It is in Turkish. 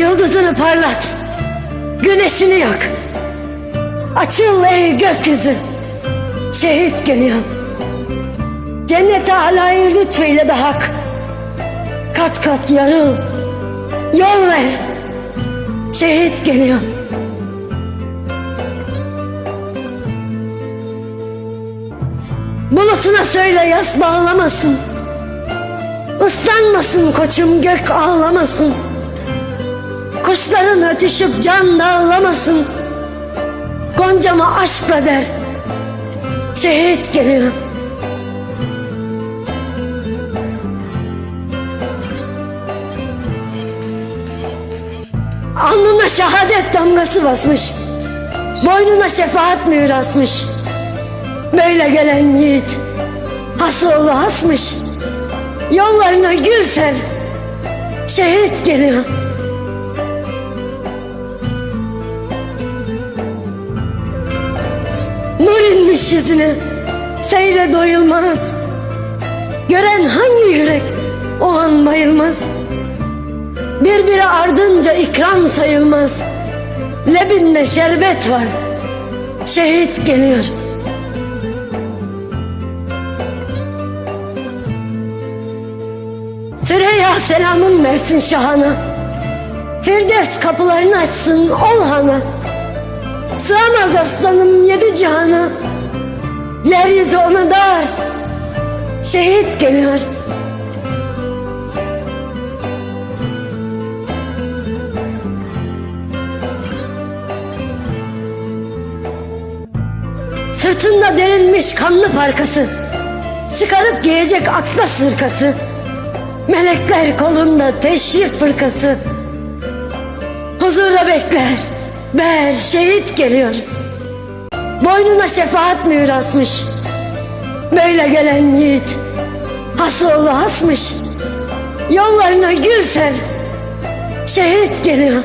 Yıldızını parlat. Güneşini yak. Açıl ey gökyüzü. Şehit geliyor. Cennete alayı lütfeyle de hak. Kat kat yarıl. Yol ver. Şehit geliyor. Bulutuna söyle yas bağlamasın. Islanmasın koçum gök ağlamasın. Kuşların ötüşüp can dağlamasın. Goncama aşkla der. Şehit geliyor. Alnına şehadet damgası basmış. Boynuna şefaat mühür asmış. Böyle gelen yiğit Hasoğlu hasmış. Yollarına gül ser. Şehit geliyor. Nur inmiş yüzüne. Seyre doyulmaz. Gören hangi yürek o an bayılmaz. Birbiri ardınca ikram sayılmaz. Lebinde şerbet var. Şehit geliyor. Süreyya selamın versin şahana. Firdevs kapılarını açsın ol hana. Sığamaz aslanım yedi cihana. Yeryüzü ona dar. Şehit geliyor. Sırtında derinmiş kanlı parkası. Çıkarıp giyecek atlas sırkası. Melekler kolunda teşrif fırkası. Huzurda bekler. Ber şehit geliyor. Boynuna şefaat mühür asmış. Böyle gelen yiğit. Hasoğlu hasmış. Yollarına gül ser. Şehit geliyor.